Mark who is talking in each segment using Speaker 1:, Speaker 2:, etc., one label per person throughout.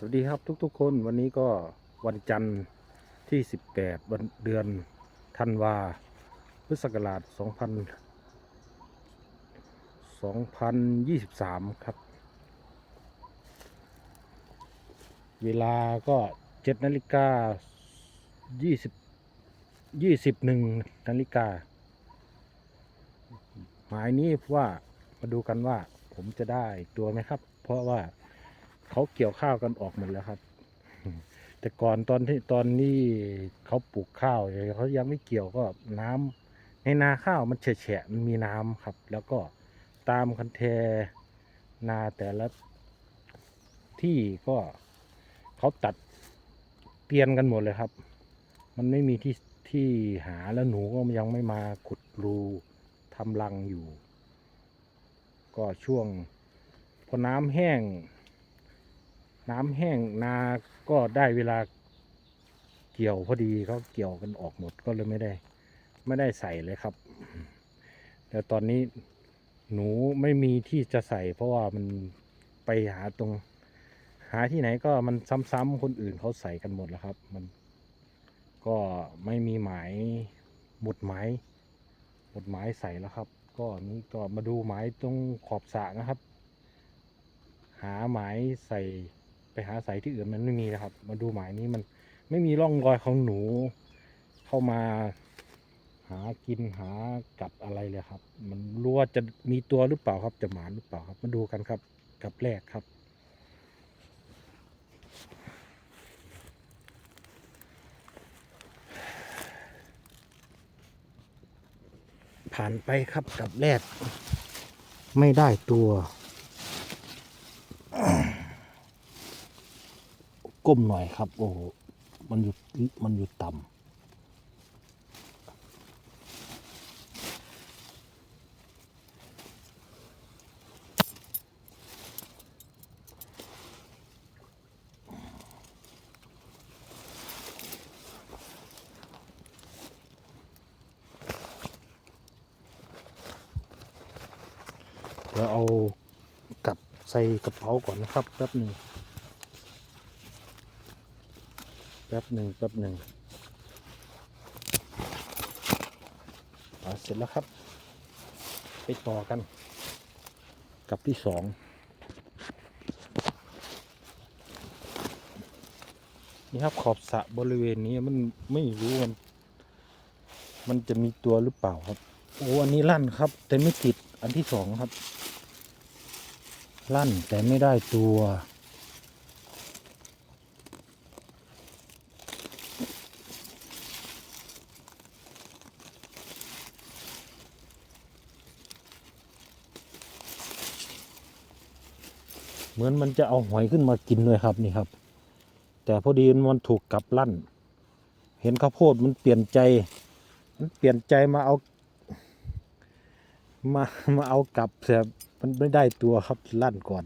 Speaker 1: สวัสดีครับทุกๆคนวันนี้ก็วันจันทร์ที่ 18 วันเดือนธันวาพุทธศักราช2000 2023 ครับ เวลาก็7นาฬิกา20 21นาฬิกา หมายนี้ว่ามาดูกันว่าผมจะได้ตัวไหมครับ เพราะว่า เขาเกี่ยวข้าวกันออกหมดแล้วครับ แต่ก่อนตอนที่ตอนนี้เขาปลูกข้าวเขายังไม่เกี่ยวก็น้ำในนาข้าวมันแฉะมันมีน้ำครับ แล้วก็ตามคันแทนาแต่ละที่ก็เขาตัดเปลี่ยนกันหมดเลยครับ มันไม่มีที่ที่หาแล้วหนูก็ยังไม่มาขุดรูทำรังอยู่ ก็ช่วงพอน้ำแห้ง น้ำแห้งนาก็ได้เวลาเกี่ยวพอดีเขาเกี่ยวกันออกหมดก็เลยไม่ได้ ไม่ได้ใส่เลยครับ แต่ตอนนี้หนูไม่มีที่จะใส่ เพราะว่ามันไปหาตรง หาที่ไหนก็มันซ้ำๆคนอื่นเขาใส่กันหมดแล้วครับ มันก็ไม่มีหมายหมุดหมายหมุดหมายใส่แล้วครับ ก็นี้ก็มาดูหมายตรงขอบสระนะครับ หาหมายใส่ ไปหาใส่ที่อื่นมันไม่มีนะครับ มาดูหมายนี้มันไม่มีร่องรอยของหนู เข้ามาหากินหากัดอะไรเลยครับ มันรู้ว่าจะมีตัวหรือเปล่าครับ จะหมานหรือเปล่าครับ มาดูกันครับ กับแรกครับผ่านไปครับกับแรก ไม่ได้ตัว ก้มหน่อยครับ โอ้โหมันอยู่มันอยู่ต่ำเดี๋ยวเอากลับใส่กระเป๋าก่อนนะครับแป๊บหนึ่ง แป๊บหนึ่งแป๊บหนึ่งเสร็จแล้วครับ ไปต่อกัน กับที่สองนี่ครับขอบสระบริเวณนี้มันไม่รู้มัน มันจะมีตัวหรือเปล่าครับ โอ้อันนี้ลั่นครับ แต่ไม่ติดอันที่สองครับ ลั่นแต่ไม่ได้ตัว เหมือนมันจะเอาหอยขึ้นมากินเลยครับนี่ครับ แต่พอดีมันถูกกลับลั่น เห็นข้าวโพดมันเปลี่ยนใจ มันเปลี่ยนใจมาเอา มามาเอากลับแต่มันไม่ได้ตัวครับลั่นก่อน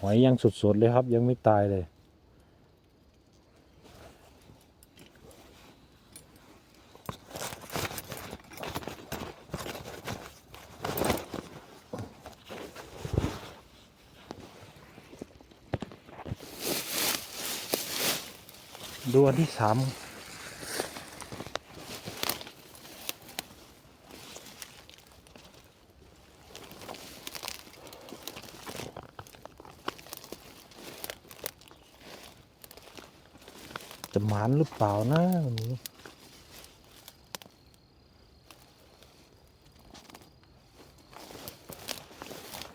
Speaker 1: หอยยังสดๆเลยครับยังไม่ตายเลย ดู อันที่สามจะหมานหรือเปล่านะวันนี้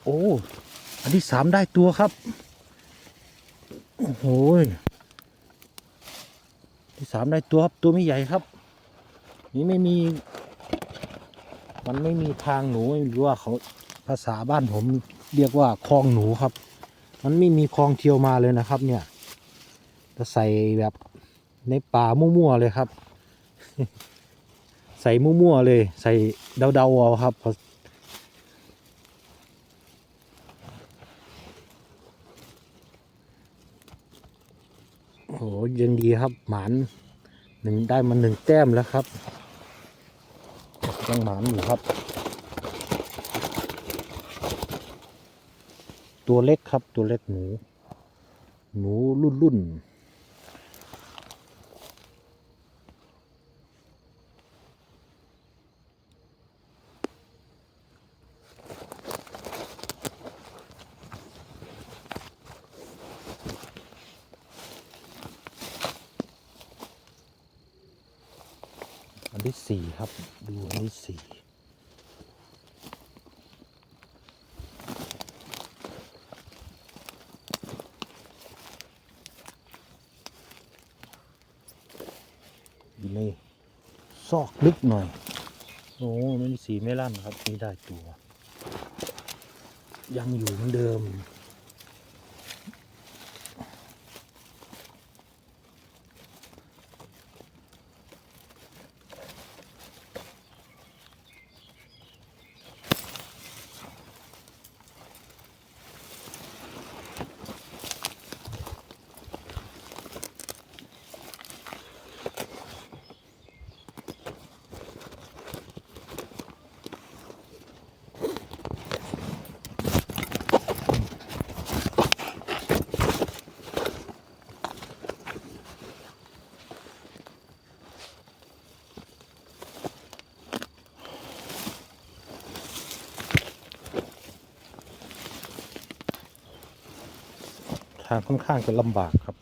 Speaker 1: โอ้ อันที่สามได้ตัวครับ โอ้โหามได้ตัวครับตัวไม่ใหญ่ครับ นี่ไม่มี มันไม่มีทางหนูไม่รู้ว่าเขาภาษาบ้านผมเรียกว่าคลองหนูครับ มันไม่มีคลองเที่ยวมาเลยนะครับ เนี่ยจะใส่แบบในป่ามั่วๆเลยครับ ใส่มั่วๆเลย ใส่เดาๆเอาครับโอ้ยังดีครับหมาน หนึ่งได้มาหนึ่งแก้มแล้วครับยังหมานอยู่ครับ ตัวเล็กครับตัวเล็กหนู หนูรุ่นรุ่น สีครับ ดูอันที่สี่อยู่ในซอกลึกหน่อย โอ้ไม่สีไม่ลั่นครับ นี่ได้ตัว ยังอยู่เหมือนเดิมางค่อนข้างจะลำบากครับ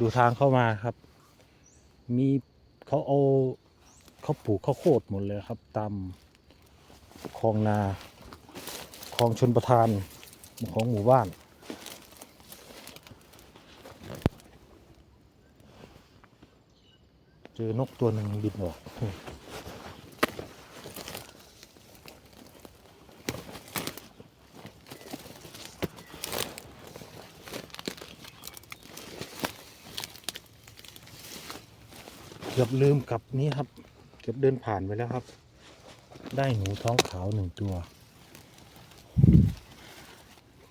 Speaker 1: ดูทางเข้ามาครับ มีเขาเอาเขาปลูกข้าวโพดหมดเลยครับ ตามคลองนาคลองชนประทานของหมู่บ้าน เจอนกตัวหนึ่งบินออก เกือบลืมกับนี้ครับ เกือบเดินผ่านไปแล้วครับ ได้หนูท้องขาวหนึ่งตัว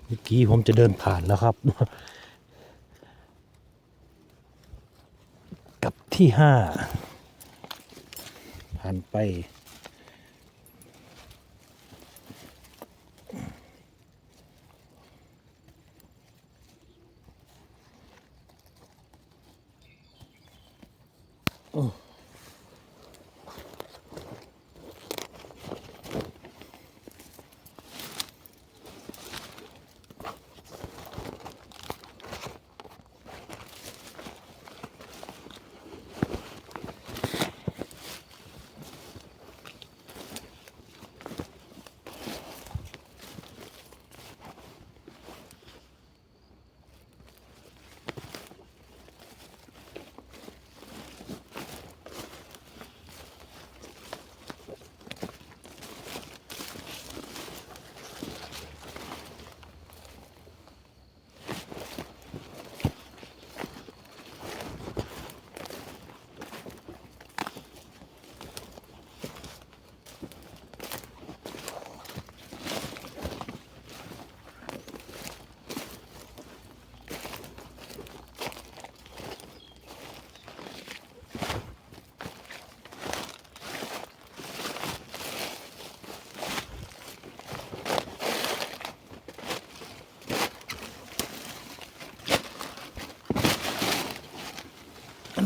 Speaker 1: เมื่อกี้ผมจะเดินผ่านแล้วครับ กับที่ห้าผ่านไป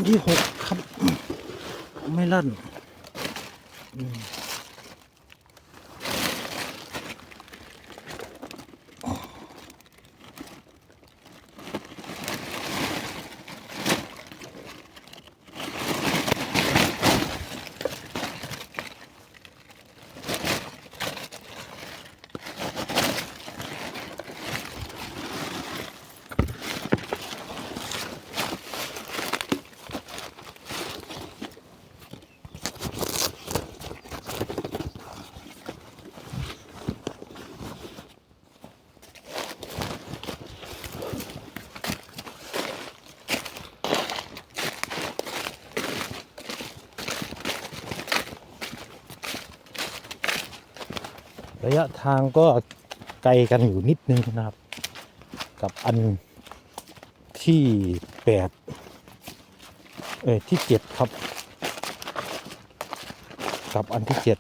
Speaker 1: ที่หกครับ ไม่ลั่นอืม ระยะทางก็ไกลกันอยู่นิดนึงนะครับ กับอันที่แปดเอ้ยที่เจ็ดครับ กับอันที่เจ็ด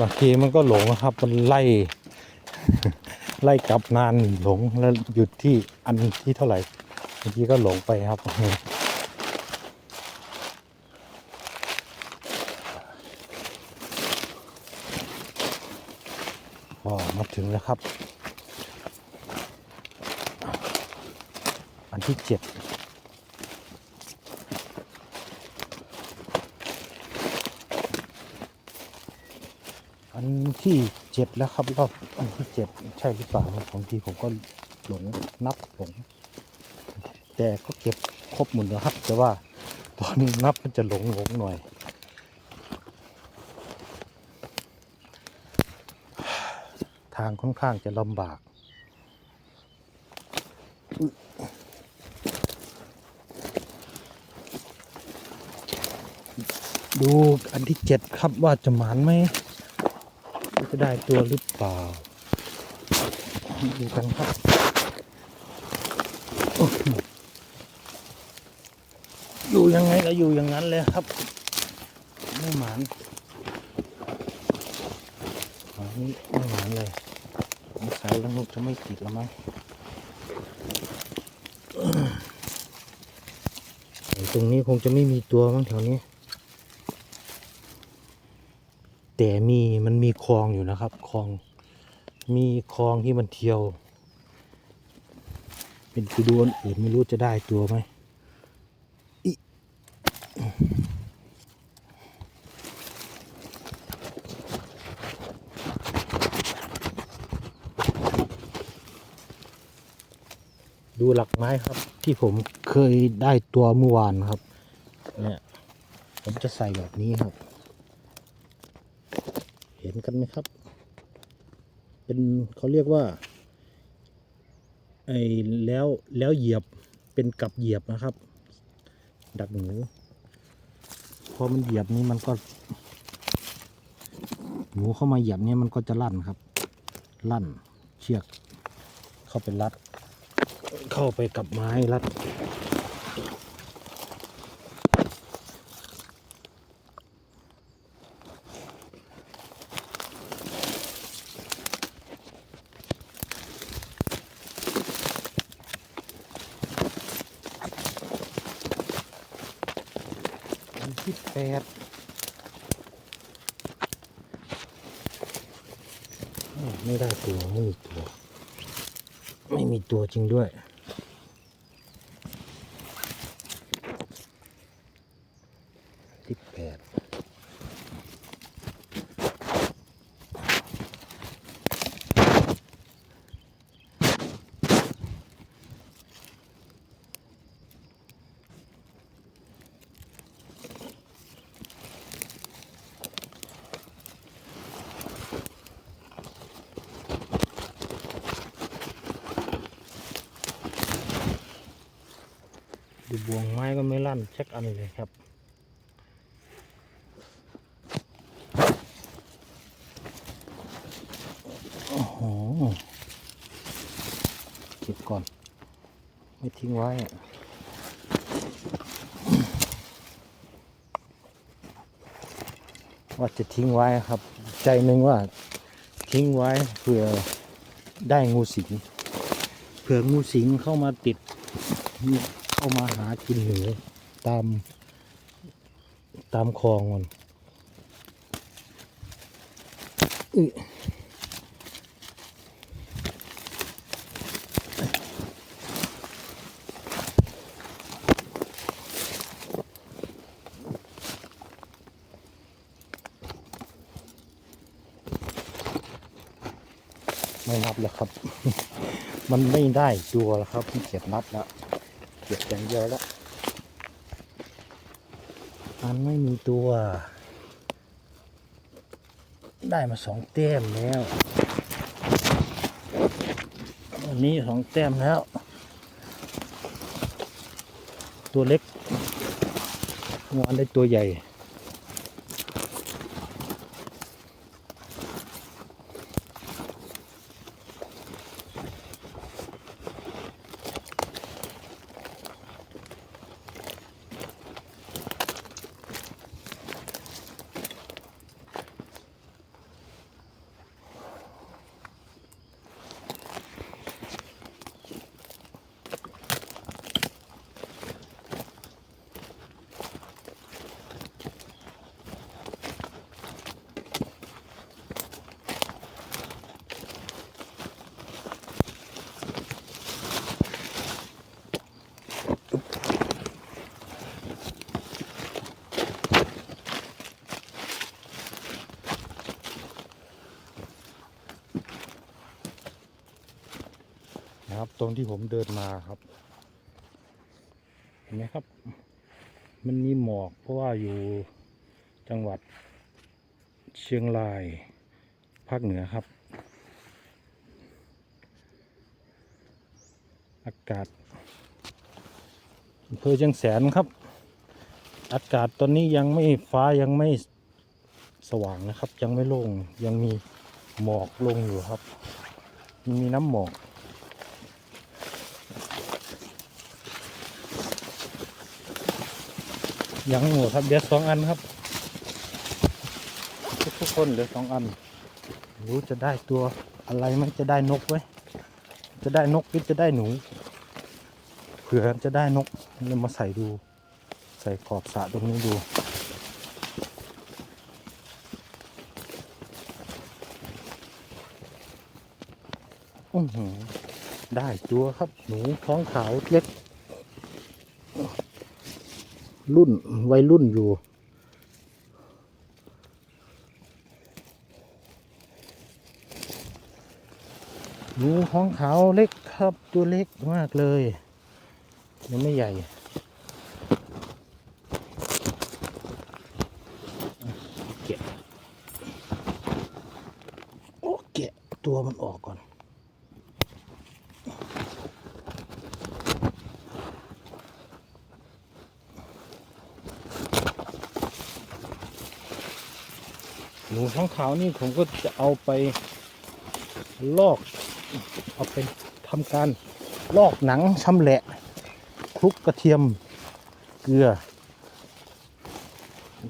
Speaker 1: บางทีมันก็หลงนะครับ มันไล่ ไล่กลับนานหลงแล้วหยุดที่อันที่เท่าไหร่เมื่อกี้ก็หลงไปครับ ก็มา ถึงแล้วครับอันที่เจ็ดอันที่เจ็ดแล้วครับรอบอันที่เจ็ดใช่หรือเปล่าบางทีผมก็หลงนับหลง แต่ก็เก็บครบหมดแล้วครับ แต่ว่าตอนนี้นับมันจะหลงหลงหน่อยางค่อนข้างจะลำบาก ดูอันที่เจ็ดครับว่าจะหมานไหมจะได้ตัวหรือเปล่า ดูกันครับอยู่ยังไงก็อยู่อย่างนั้นเลยครับ ไม่หมานอันนี้ไม่หมานเลย สายแล้วนกจะไม่ติดแล้วมั้งตรงนี้คงจะไม่มีตัวมั้งแถวนี้ แต่มีมันมีคลองอยู่นะครับคลอง มีคลองที่มันเที่ยว เป็นไปดูอันอื่นไม่รู้จะได้ตัวไหม ดูหลักไม้ครับ ที่ผมเคยได้ตัวเมื่อวานครับ เนี่ย ผมจะใส่แบบนี้ครับ เห็นกันไหมครับ เป็นเขาเรียกว่าไอ้แล้วแล้วเหยียบเป็นกับเหยียบนะครับ ดักหนูพอมันเหยียบนี้มันก็ หนูเข้ามาเหยียบเนี่ยมันก็จะลั่นครับ ลั่นเชือกเข้าไปรัด เข้าไปกับไม้รัดที่แปดไม่ได้ตัวไม่มีตัว ไม่มีตัวจริงด้วย ที่แปดดูบวงไม้ก็ไม่ลั่นเช็คอันเลยครับ โอ้โห เก็บก่อน ไม่ทิ้งไว้ว่าจะทิ้งไว้ครับ ใจหนึ่งว่าทิ้งไว้เผื่อได้งูสิงเผื่องูสิงเข้ามาติดเข้ามาหากินหนูตามตามคลองมันอื้อ ไม่นับแล้วครับ มันไม่ได้ตัวแล้วครับเกียดนับแล้วเก็บอย่างเดียวแล้วมันไม่มีตัว ได้มาสองแต้มแล้วอันนี้สองแต้มแล้ว ตัวเล็กเมื่อวานได้ตัวใหญ่ รับตรงที่ผมเดินมาครับ เห็นไหมครับ มันมีหมอกเพราะว่าอยู่จังหวัดเชียงราย ภาคเหนือครับ อากาศอำเภอเชียงแสนครับ อากาศตอนนี้ยังไม่ฟ้ายังไม่สว่างนะครับ ยังไม่โล่งยังมีหมอกลงอยู่ครับ มีน้ำหมอก ยังหมดครับเดี๋ยวสองอันครับ ทุกคนเหลือสองอันรู้จะได้ตัวอะไรไหมจะได้นกไหมจะได้นกหรือจะได้หนู เผื่อจะได้นกเรามาใส่ดู ใส่ขอบสระตรงนี้ดูอือหือได้ตัวครับหนูท้องขาวเล็ก รุ่นวัยรุ่นอยู่ หนูท้องขาวเล็กครับตัวเล็กมากเลยยังไม่ใหญ่เก็บโอ้เกะตัวมันออกก่อน หนูท้องขาวนี่ผมก็จะเอาไปลอก เอาไปทำการลอกหนังชำแหละคลุกกระเทียมเกลือ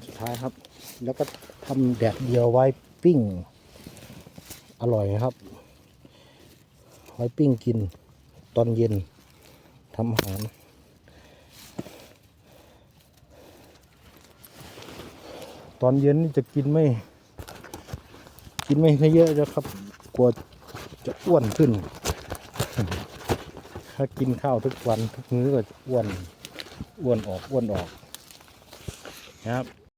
Speaker 1: สุดท้ายครับ แล้วก็ทำแดดเดียวไว้ปิ้ง อร่อยครับไว้ปิ้งกินตอนเย็นทำอาหารตอนเย็นนี่จะกินไม่ กินไม่ค่อยเยอะแล้วครับ กลัวจะอ้วนขึ้น ถ้ากินข้าวทุกวันทุกมื้อก็อ้วน อ้วนออกอ้วนออกนะครับ